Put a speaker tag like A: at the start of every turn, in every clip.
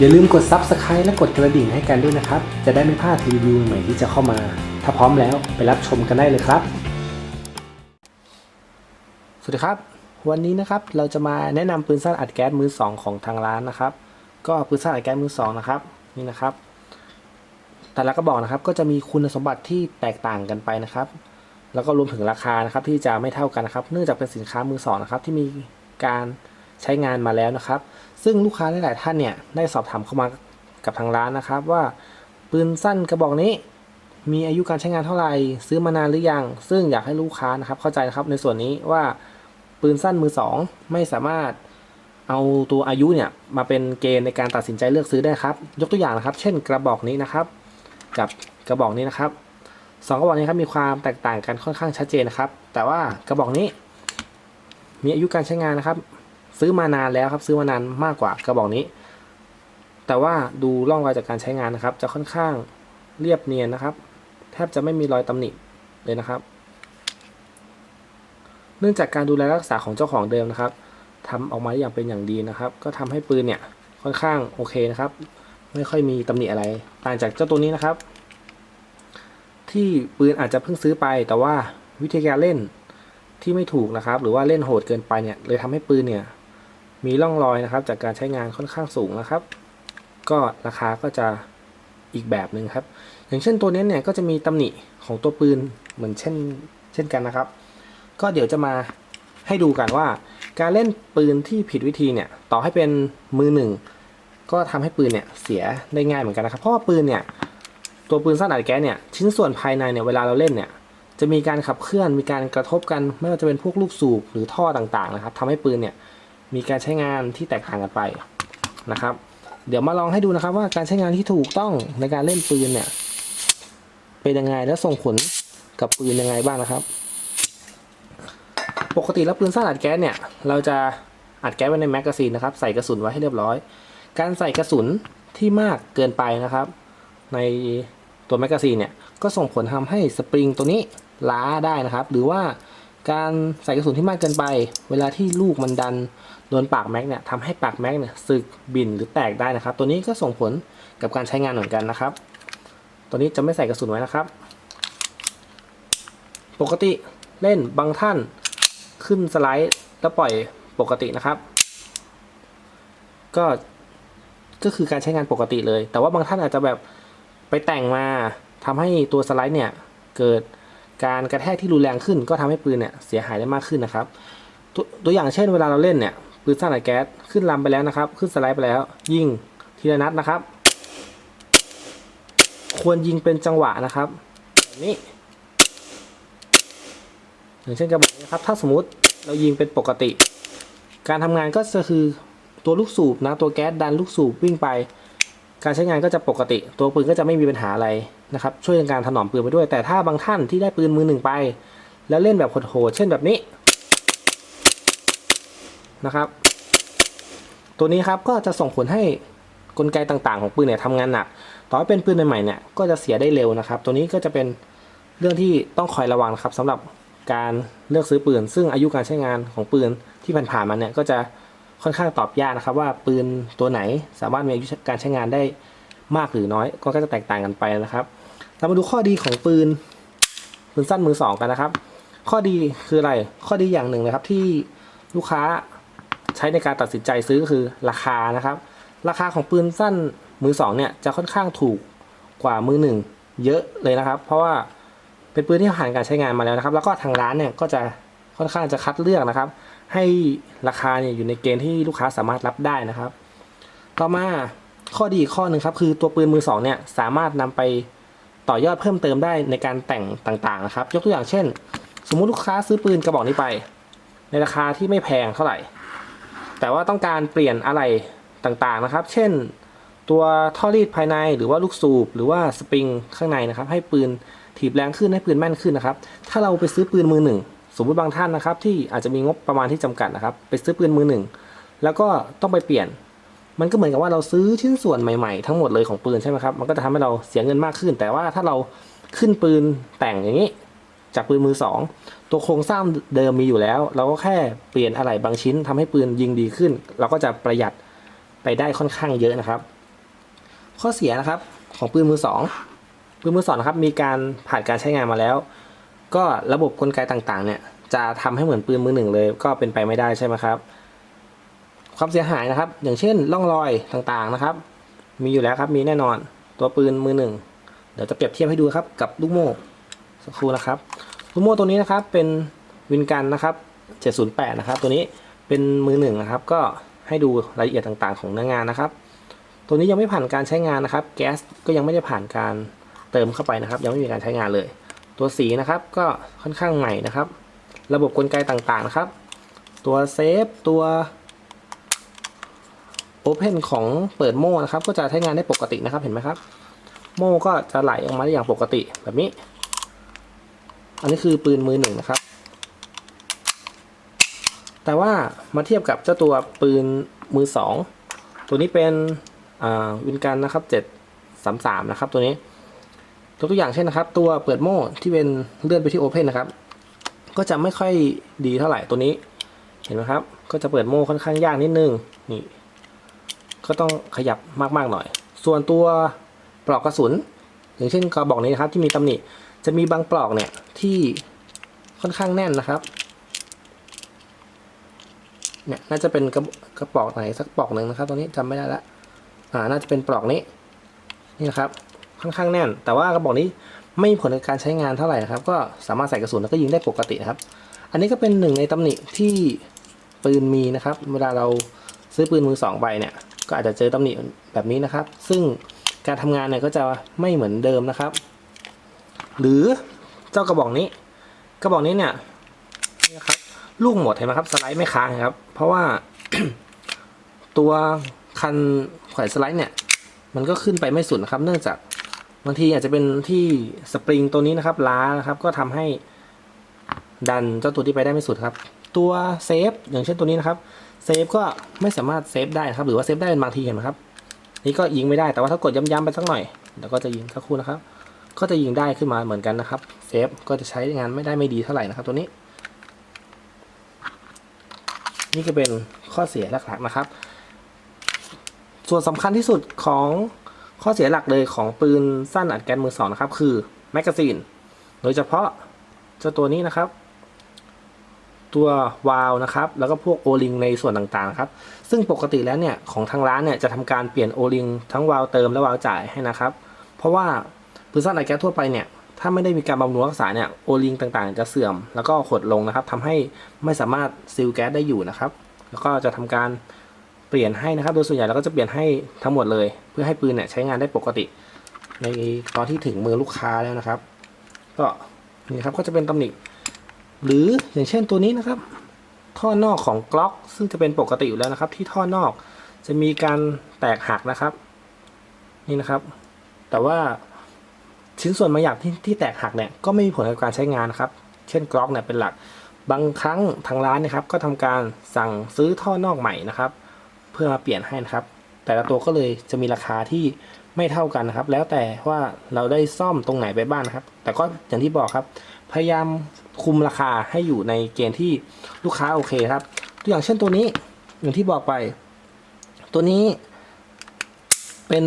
A: อย่าลืมกด Subscribe และกดกระดิ่งให้กันด้วยนะครับ จะได้ไม่พลาดรีวิวใหม่ที่จะเข้ามา ถ้าพร้อมแล้วไปรับชมกันได้เลยครับ สวัสดีครับ วันนี้นะครับเราจะมาแนะนำปืนสั้นอัดแก๊สมือสองของทางร้านนะครับ ก็ปืนสั้นอัดแก๊สมือสองนะครับนี่นะครับ แต่ละกระบอกนะครับก็จะมีคุณสมบัติที่แตกต่างกันไปนะครับ แล้วก็รวมถึงราคานะครับที่จะไม่เท่ากันนะครับ เนื่องจากเป็นสินค้ามือสองนะครับที่มีการใช้งานมาแล้วนะครับ ซึ่งลูกค้าหลายๆท่านเนี่ยได้สอบถามเข้ามากับทางร้านนะครับว่าปืนสั้นกระบอกนี้ มีอายุการใช้งานเท่าไหร่ซื้อมานานหรือยัง ซึ่งอยากให้ลูกค้านะครับเข้าใจนะครับในส่วนนี้ว่าปืนสั้นมือสองไม่สามารถเอาตัวอายุเนี่ยมาเป็นเกณฑ์ในการตัดสินใจเลือกซื้อได้ครับ ยกตัวอย่างนะครับ เช่นกระบอกนี้นะครับ กับกระบอกนี้นะครับสองกระบอกนี้ครับมีความแตกต่างกันค่อนข้างชัดเจนนะครับ แต่ว่ากระบอกนี้ มีอายุการใช้งานนะครับ ซื้อมานานแล้วครับ ซื้อมานานมากกว่ากระบอกนี้ แต่ว่าดูร่องรอยจากการใช้งานนะครับ จะค่อนข้างเรียบเนียนนะครับ แทบจะไม่มีรอยตำหนิเลยนะครับ เนื่องจากการดูแลรักษาของเจ้าของเดิมนะครับทำออกมาได้อย่างเป็นอย่างดีนะครับ ก็ทำให้ปืนเนี่ยค่อนข้างโอเคนะครับ ไม่ค่อยมีตำหนิอะไร ต่างจากเจ้าตัวนี้นะครับ ที่ปืนอาจจะเพิ่งซื้อไป แต่ว่าวิธีการเล่นที่ไม่ถูกนะครับ หรือว่าเล่นโหดเกินไปเนี่ยเลยทำให้ปืนเนี่ย มีร่องรอยนะครับ จากการใช้งานค่อนข้างสูงนะครับ ก็ราคาก็จะอีกแบบหนึ่งครับ อย่างเช่นตัวนี้เนี่ยก็จะมีตำหนิของตัวปืนเหมือนเช่นเช่นกันนะครับ ก็เดี๋ยวจะมาให้ดูกันว่า การเล่นปืนที่ผิดวิธีเนี่ยต่อให้เป็นมือหนึ่งก็ทำให้ปืนเนี่ยเสียได้ง่ายเหมือนกันนะครับ เพราะว่าปืนเนี่ยตัวปืนสั้นอัดแก๊สเนี่ยชิ้นส่วนภายในเนี่ยเวลาเราเล่นเนี่ยจะมีการขับเคลื่อนมีการกระทบกันไม่ว่าจะเป็นพวกลูกสูบหรือท่อต่างๆนะครับทำให้ปืนเนี่ย มีการใช้งานที่แตกต่างกันไปนะครับ เดี๋ยวมาลองให้ดูนะครับว่าการใช้งานที่ถูกต้องในการเล่นปืนเนี่ยเป็นยังไงและส่งผลกับปืนยังไงบ้างนะครับ ปกติแล้วปืนสั้นอัดแก๊สเนี่ย เราจะอัดแก๊สไว้ในแมกกาซีนนะครับใส่กระสุนไว้ให้เรียบร้อย การใส่กระสุนที่มากเกินไปนะครับ ในตัวแมกกาซีนเนี่ยก็ส่งผลทำให้สปริงตัวนี้ล้าได้นะครับ หรือว่าการใส่กระสุนที่มากเกินไป เวลาที่ลูกมันดัน โดนปากแม็กเนี่ยทำให้ปากแม็กเนี่ยสึกบิ่นหรือแตกได้นะครับ ตัวนี้ก็ส่งผลกับการใช้งานเหมือนกันนะครับ ตัวนี้จะไม่ใส่กระสุนไว้นะครับ ปกติเล่นบางท่านขึ้นสไลด์แล้วปล่อยปกตินะครับ ก็ก็คือการใช้งานปกติเลย แต่ว่าบางท่านอาจจะแบบไปแต่งมาทำให้ตัวสไลด์เนี่ยเกิดการกระแทกที่รุนแรงขึ้น ก็ทำให้ปืนเนี่ยเสียหายได้มากขึ้นนะครับตตัวอย่างเช่นเวลาเราเล่นเนี่ย ปืนสั้นอัดแก๊สขึ้นลำไปแล้วนะครับ ขึ้นสไลด์ไปแล้ว ยิงทีละนัดนะครับ ควรยิงเป็นจังหวะนะครับแบบนี้อย่างเช่นกระบอกนี้นะครับ ถ้าสมมติเรายิงเป็นปกติ การทำงานก็จะคือตัวลูกสูบนะตัวแก๊สดันลูกสูบวิ่งไป การใช้งานก็จะปกติ ตัวปืนก็จะไม่มีปัญหาอะไรนะครับ ช่วยในการถนอมปืนไปด้วย แต่ถ้าบางท่านที่ได้ปืนมือหนึ่งไป แล้วเล่นแบบโหดๆเช่นแบบนี้ นะครับ ตัวนี้ครับก็จะส่งผลให้กลไกต่างๆ ของปืนเนี่ยทำงานหนัก ต่อให้เป็นปืนใหม่ๆเนี่ยก็จะเสียได้เร็วนะครับ ตัวนี้ก็จะเป็นเรื่องที่ต้องคอยระวังนะครับสำหรับการเลือกซื้อปืน ซึ่งอายุการใช้งานของปืนที่ผ่านๆมาเนี่ยก็จะค่อนข้างตอบยากนะครับ ว่าปืนตัวไหนสามารถมีอายุการใช้งานได้มากหรือน้อย ก็จะแตกต่างกันไปนะครับ เรามาดูข้อดีของปืนปืนสั้นมือสองกันนะครับ ข้อดีคืออะไรข้อดีอย่างหนึ่งนะครับที่ลูกค้า ใช้ในการตัดสินใจซื้อก็คือราคานะครับ ราคาของปืนสั้นมือสองเนี่ยจะค่อนข้างถูกกว่ามือหนึ่งเยอะเลยนะครับ เพราะว่าเป็นปืนที่ผ่านการใช้งานมาแล้วนะครับ แล้วก็ทางร้านเนี่ยก็จะค่อนข้างจะคัดเลือกนะครับ ให้ราคาเนี่ยอยู่ในเกณฑ์ที่ลูกค้าสามารถรับได้นะครับ ต่อมาข้อดีอีกข้อหนึ่งครับคือตัวปืนมือสองเนี่ยสามารถนำไปต่อยอดเพิ่มเติมได้ในการแต่งต่างๆนะครับ ยกตัวอย่างเช่น สมมุติลูกค้าซื้อปืนกระบอกนี้ไป ในราคาที่ไม่แพงเท่าไหร่ แต่ว่าต้องการเปลี่ยนอะไรต่างๆนะครับ เช่น ตัวท่อรีดภายในหรือว่าลูกสูบ หรือว่าสปริงข้างในนะครับ ให้ปืนถีบแรงขึ้นให้ปืนแม่นขึ้นนะครับ ถ้าเราไปซื้อปืนมือหนึ่งสมมติบางท่านนะครับ ที่อาจจะมีงบประมาณที่จำกัดนะครับ ไปซื้อปืนมือหนึ่งแล้วก็ต้องไปเปลี่ยน มันก็เหมือนกับว่าเราซื้อชิ้นส่วนใหม่ๆทั้งหมดเลยของปืนใช่ไหมครับมันก็จะทำให้เราเสียเงินมากขึ้น แต่ว่าถ้าเราขึ้นปืนแต่งอย่างนี้จากปืนมือสอง ตัวโครงสร้างเดิมมีอยู่แล้ว เราก็แค่เปลี่ยนอะไรบางชิ้นทำให้ปืนยิงดีขึ้น เราก็จะประหยัดไปได้ค่อนข้างเยอะนะครับ ข้อเสียนะครับของปืนมือสองปืนมือสองนะครับมีการผ่านการใช้งานมาแล้ว ก็ระบบกลไกต่างๆ เนี่ยจะทำให้เหมือนปืนมือหนึ่งเลย ก็เป็นไปไม่ได้ใช่ไหมครับ ความเสียหายนะครับ อย่างเช่นร่องรอยต่างๆนะครับ มีอยู่แล้วครับมีแน่นอนตัวปืนมือหนึ่งเดี๋ยวจะเปรียบเทียบให้ดูครับกับลูกโม่สักครู่นะครับ ลูโม่ตัวนี้นะครับเป็นวินกันนะครับ 708 นะครับ ตัวนี้เป็นมือหนึ่งนะครับ ก็ให้ดูรายละเอียดต่างๆ ของเนื้องานนะครับ ตัวนี้ยังไม่ผ่านการใช้งานนะครับ แก๊สก็ยังไม่ได้ผ่านการเติมเข้าไปนะครับ ยังไม่มีการใช้งานเลย ตัวสีนะครับก็ค่อนข้างใหม่นะครับ ระบบกลไกต่างๆนะครับ ตัวเซฟตัวโอเพนของเปิดโม่นะครับ ก็จะใช้งานได้ปกตินะครับเห็นไหมครับ โม่ก็จะไหลออกมาได้อย่างปกติแบบนี้ อันนี้คือปืนมือหนึ่งนะครับ แต่ว่ามาเทียบกับเจ้าตัวปืนมือสองตัวนี้เป็นวินกันนะครับเจ็ดสามสามนะครับตัวนี้ตัวตัวอย่างเช่นนะครับ ตัวเปิดโม่ที่เป็นเลื่อนไปที่โอเพนนะครับ ก็จะไม่ค่อยดีเท่าไหร่ตัวนี้ เห็นไหมครับ ก็จะเปิดโม่ค่อนข้างยากนิดนึงนี่ ก็ต้องขยับมากๆหน่อย ส่วนตัวปลอกกระสุน อย่างเช่นกระบอกนี้นะครับที่มีตำหนิ จะมีบางปลอกเนี่ยที่ค่อนข้างแน่นนะครับ เนี่ยน่าจะเป็นกระกระปอกไหนสักปลอกหนึ่งนะครับตัวนี้จำไม่ได้ละอ่าน่าจะเป็นปลอกนี้นี่นะครับค่อนข้างแน่น แต่ว่ากระบอกนี้ไม่มีผลในการใช้งานเท่าไหร่นะครับ ก็สามารถใส่กระสุนแล้วก็ยิงได้ปกตินะครับ อันนี้ก็เป็นหนึ่งในตำหนิที่ปืนมีนะครับ เวลาเราซื้อปืนมือสองใบเนี่ย ก็อาจจะเจอตำหนิแบบนี้นะครับ ซึ่งการทำงานเนี่ยก็จะไม่เหมือนเดิมนะครับ หรือเจ้ากระบอกนี้ กระบอกนี้เนี่ยนี่นะครับลูกหมดเห็นไหมครับสไลด์ไม่ค้างครับ เพราะว่าตัวคันแขวนสไลด์เนี่ย มันก็ขึ้นไปไม่สุดนะครับ เนื่องจากบางทีอาจจะเป็นที่สปริงตัวนี้นะครับล้านะครับ ก็ทำให้ดันเจ้าตัวที่ไปได้ไม่สุดครับ ตัวเซฟอย่างเช่นตัวนี้นะครับเซฟก็ไม่สามารถเซฟได้ครับ หรือว่าเซฟได้เป็นบางทีเห็นไหมครับ นี่ก็ยิงไม่ได้แต่ว่าถ้ากดย้ำๆไปสักหน่อยเดี๋ยวก็จะยิงสักครู่นะครับ ก็จะยิงได้ขึ้นมาเหมือนกันนะครับเซฟก็จะใช้งานไม่ได้ไม่ดีเท่าไหร่นะครับตัวนี้ นี่ก็เป็นข้อเสียหลักๆนะครับ ส่วนสำคัญที่สุดของข้อเสียหลักเลยของปืนสั้นอัดแก๊สมือสองนะครับ คือแมกกาซีนโดยเฉพาะเจ้าตัวนี้นะครับ ตัววาลนะครับ แล้วก็พวกโอลิงในส่วนต่างๆครับ ซึ่งปกติแล้วเนี่ยของทางร้านเนี่ยจะทำการเปลี่ยนโอลิงทั้งวาลเติมและวาลจ่ายให้นะครับ เพราะว่า ปืนสั้นอัดแก๊สทั่วไปเนี่ยถ้าไม่ได้มีการบำรุงรักษาเนี่ยโอลิงต่างๆ จะเสื่อมแล้วก็หดลงนะครับทำให้ไม่สามารถซีลแก๊สได้อยู่นะครับ แล้วก็จะทำการเปลี่ยนให้นะครับ โดยส่วนใหญ่เราก็จะเปลี่ยนให้ทั้งหมดเลย เพื่อให้ปืนเนี่ยใช้งานได้ปกติ ในตอนที่ถึงมือลูกค้าแล้วนะครับ ก็นี่ครับก็จะเป็นตำหนิหรืออย่างเช่นตัวนี้นะครับ ท่อนอกของกล็อกซึ่งจะเป็นปกติอยู่แล้วนะครับ ที่ท่อนอกจะมีการแตกหักนะครับ นี่นะครับ แต่ว่า ชิ้นส่วนบางอย่างที่ที่แตกหักเนี่ยก็ไม่มีผลกับการใช้งานนะครับ เช่นกล็อกเนี่ยเป็นหลัก บางครั้งทางร้านนะครับก็ทำการสั่งซื้อท่อนอกใหม่นะครับ เพื่อมาเปลี่ยนให้นะครับ แต่ละตัวก็เลยจะมีราคาที่ไม่เท่ากันนะครับ แล้วแต่ว่าเราได้ซ่อมตรงไหนไปบ้างนะครับ แต่ก็อย่างที่บอกครับ พยายามคุมราคาให้อยู่ในเกณฑ์ที่ลูกค้าโอเคครับ ตัวอย่างเช่นตัวนี้อย่างที่บอกไป ตัวนี้เป็น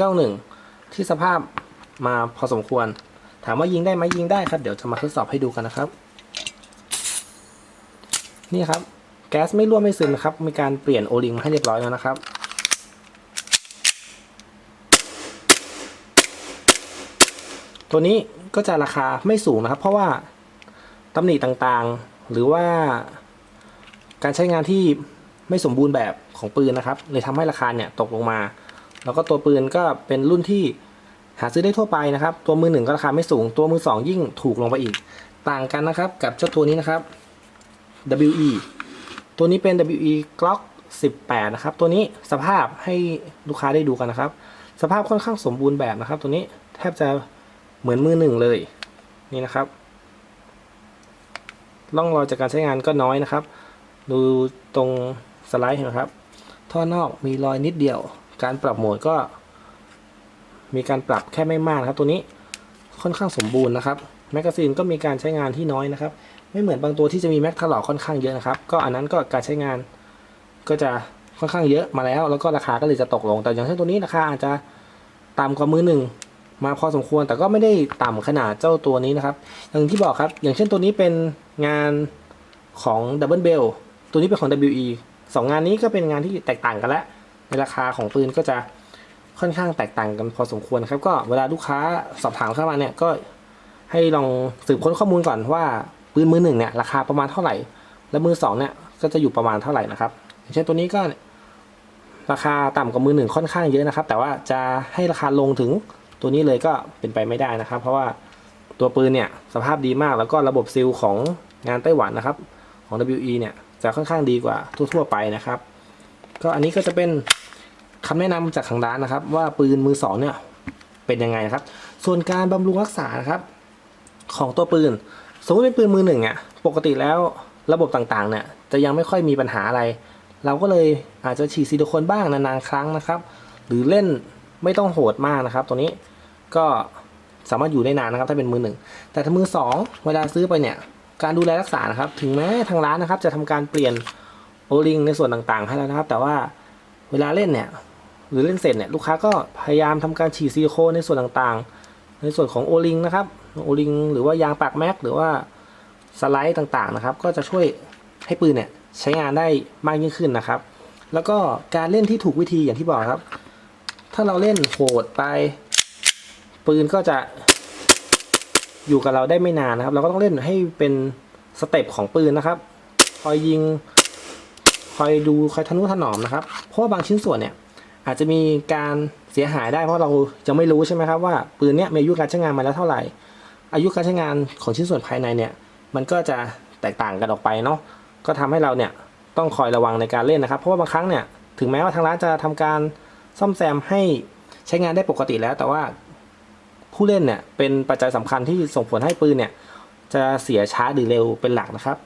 A: 191 ที่สภาพ มาพอสมควร ถามว่ายิงได้ไหมยิงได้ครับ เดี๋ยวจะมาทดสอบให้ดูกันนะครับ นี่ครับ แก๊สไม่รั่วไม่ซึมนะครับ มีการเปลี่ยนโอลิงมาให้เรียบร้อยแล้วนะครับตัวนี้ก็จะราคาไม่สูงนะครับ เพราะว่าตำหนิต่างๆ หรือว่าการใช้งานที่ไม่สมบูรณ์แบบของปืนนะครับเลยทำให้ราคาเนี่ยตกลงมา แล้วก็ตัวปืนก็เป็นรุ่นที่ หาซื้อได้ทั่วไปนะครับ ตัวมือหนึ่งก็ราคาไม่สูง ตัวมือสองยิ่งถูกลงไปอีก ต่างกันนะครับกับเจ้าตัวนี้นะครับ WE ตัวนี้เป็น WE Glock 18 นะครับ ตัวนี้สภาพให้ลูกค้าได้ดูกันนะครับ สภาพค่อนข้างสมบูรณ์แบบนะครับ ตัวนี้แทบจะเหมือนมือหนึ่งเลยนี่นะครับร่องรอยจากการใช้งานก็น้อยนะครับ ดูตรงสไลด์เห็นไหมครับ ท่อนอกมีรอยนิดเดียว การปรับโหมดก็ มีการปรับแค่ไม่มากนะครับ ตัวนี้ค่อนข้างสมบูรณ์นะครับแมกกาซีนก็มีการใช้งานที่น้อยนะครับ ไม่เหมือนบางตัวที่จะมีแม็กถลอกค่อนข้างเยอะนะครับ ก็อันนั้นก็การใช้งานก็จะค่อนข้างเยอะมาแล้ว แล้วก็ราคาก็เลยจะตกลง แต่อย่างเช่นตัวนี้ราคาอาจจะต่ำกว่ามือหนึ่งมาพอสมควรแต่ก็ไม่ได้ต่ำขนาดเจ้าตัวนี้นะครับ อย่างที่บอกครับ อย่างเช่นตัวนี้เป็นงานของ Double Bell ตัวนี้เป็นของ WE สองงานนี้ก็เป็นงานที่แตกต่างกันแล้วในราคาของปืนก็จะ ค่อนข้างแตกต่างกันพอสมควรครับ ก็เวลาลูกค้าสอบถามเข้ามาเนี่ยก็ให้ลองสืบค้นข้อมูลก่อนว่าปืนมือหนึ่งเนี่ยราคาประมาณเท่าไหร่ และมือสองเนี่ยก็จะอยู่ประมาณเท่าไหร่นะครับอย่างเช่นตัวนี้ก็ราคาต่ำกว่ามือหนึ่งค่อนข้างเยอะนะครับ แต่ว่าจะให้ราคาลงถึงตัวนี้เลยก็เป็นไปไม่ได้นะครับ เพราะว่าตัวปืนเนี่ยสภาพดีมากแล้วก็ระบบซีลของงานไต้หวันนะครับ ของ WE เนี่ยจะค่อนข้างดีกว่าทั่ว ๆ ไปนะครับ ก็อันนี้ก็จะเป็น คำแนะนำจากทางร้านนะครับ ว่าปืนมือสองเนี่ยเป็นยังไงนะครับ ส่วนการบำรุงรักษานะครับ ของตัวปืน สมมติเป็นปืนมือหนึ่งอะปกติแล้วระบบต่างๆ เนี่ยจะยังไม่ค่อยมีปัญหาอะไร เราก็เลยอาจจะฉีดซิลิโคนบ้างนานๆครั้งนะครับ หรือเล่นไม่ต้องโหดมากนะครับ ตัวนี้ก็สามารถอยู่ได้นานนะครับ ถ้าเป็นมือหนึ่งแต่ถ้ามือสองเวลาซื้อไปเนี่ย การดูแลรักษานะครับ ถึงแม้ทางร้านนะครับ จะทำการเปลี่ยนโอลิงในส่วนต่างๆ ให้แล้วนะครับ แต่ว่าเวลาเล่นเนี่ย หรือเล่นเสร็จเนี่ยลูกค้าก็พยายามทำการฉีดซิลิโคนในส่วนต่างๆ ในส่วนของโอลิงนะครับโอลิงหรือว่ายางปากแม็กหรือว่าสไลด์ต่างๆนะครับ ก็จะช่วยให้ปืนเนี่ยใช้งานได้มากยิ่งขึ้นนะครับ แล้วก็การเล่นที่ถูกวิธีอย่างที่บอกครับ ถ้าเราเล่นโหดไป ปืนก็จะอยู่กับเราได้ไม่นานนะครับ เราก็ต้องเล่นให้เป็นสเต็ปของปืนนะครับ คอยยิง คอยดู คอยทะนุถนอมนะครับ เพราะว่าบางชิ้นส่วนเนี่ย อาจจะมีการเสียหายได้เพราะเราจะไม่รู้ใช่ไหมครับว่าปืนเนี้ยมีอายุการใช้งานมาแล้วเท่าไหร่ อายุการใช้งานของชิ้นส่วนภายในเนี่ยมันก็จะแตกต่างกันออกไปเนาะก็ทำให้เราเนี่ยต้องคอยระวังในการเล่นนะครับ เพราะว่าบางครั้งเนี่ยถึงแม้ว่าทางร้านจะทำการซ่อมแซมให้ใช้งานได้ปกติแล้ว แต่ว่าผู้เล่นเนี่ยเป็นปัจจัยสำคัญที่ส่งผลให้ปืนเนี่ยจะเสียช้าหรือเร็วเป็นหลักนะครับ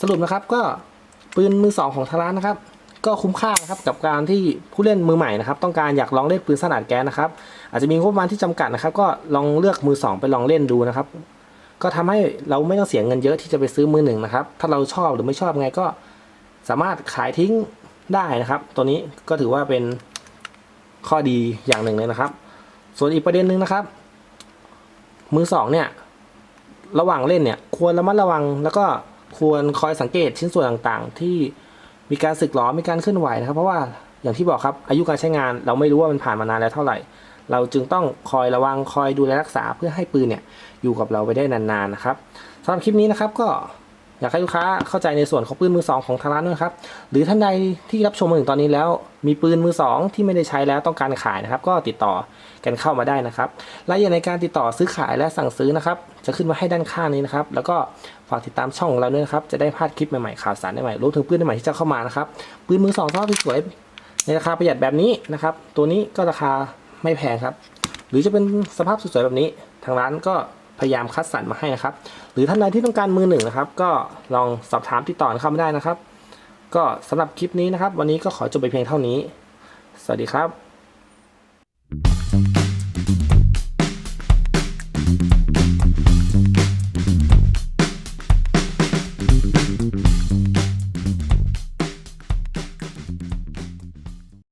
A: สรุปนะครับก็ปืนมือสองของทางร้านนะครับ ก็คุ้มค่านะครับกับการที่ผู้เล่นมือใหม่นะครับ ต้องการอยากลองเล่นปืนสั้นอัดแก๊สนะครับ อาจจะมีงบประมาณที่จำกัดนะครับ ก็ลองเลือกมือสองไปลองเล่นดูนะครับ ก็ทำให้เราไม่ต้องเสียเงินเยอะที่จะไปซื้อมือหนึ่งนะครับ ถ้าเราชอบหรือไม่ชอบไงก็สามารถขายทิ้งได้นะครับ ตัวนี้ก็ถือว่าเป็นข้อดีอย่างหนึ่งเลยนะครับ ส่วนอีกประเด็นหนึ่งนะครับ มือสองเนี่ยระหว่างเล่นเนี่ยควรระมัดระวังแล้วก็ควรคอยสังเกตชิ้นส่วนต่างๆ ที่ มีการสึกหรอมีการเคลื่อนไหวนะครับ เพราะว่าอย่างที่บอกครับอายุการใช้งานเราไม่รู้ว่ามันผ่านมานานแล้วเท่าไหร่ เราจึงต้องคอยระวังคอยดูแลรักษาเพื่อให้ปืนเนี่ยอยู่กับเราไปได้นานๆนะครับสำหรับคลิปนี้นะครับก็ อยากให้ลูกค้าเข้าใจในส่วนของปืนมือสองของทางร้านด้วยครับ หรือท่านใดที่รับชมมาถึงตอนนี้แล้ว มีปืนมือสองที่ไม่ได้ใช้แล้วต้องการขายนะครับ ก็ติดต่อกันเข้ามาได้นะครับรายละเอียดในการติดต่อซื้อขายและสั่งซื้อนะครับ จะขึ้นมาให้ด้านข้างนี้นะครับ แล้วก็ฝากติดตามช่องของเราด้วยนะครับ จะได้พลาดคลิปใหม่ๆข่าวสารใหม่ๆรวมถึงปืนใหม่ที่จะเข้ามานะครับ ปืนมือสองสภาพสวยๆในราคาประหยัดแบบนี้นะครับ ตัวนี้ก็ราคาไม่แพงครับ หรือจะเป็นสภาพสวยๆแบบนี้ ทางร้านก็ พยายามคัดสรรมาให้นะครับ หรือท่านใดที่ต้องการมือหนึ่งนะครับ ก็ลองสอบถามติดต่อเข้ามาได้นะครับ ก็สำหรับคลิปนี้นะครับ วันนี้ก็ขอจบไปเพียงเท่านี้ สวัสดีครับ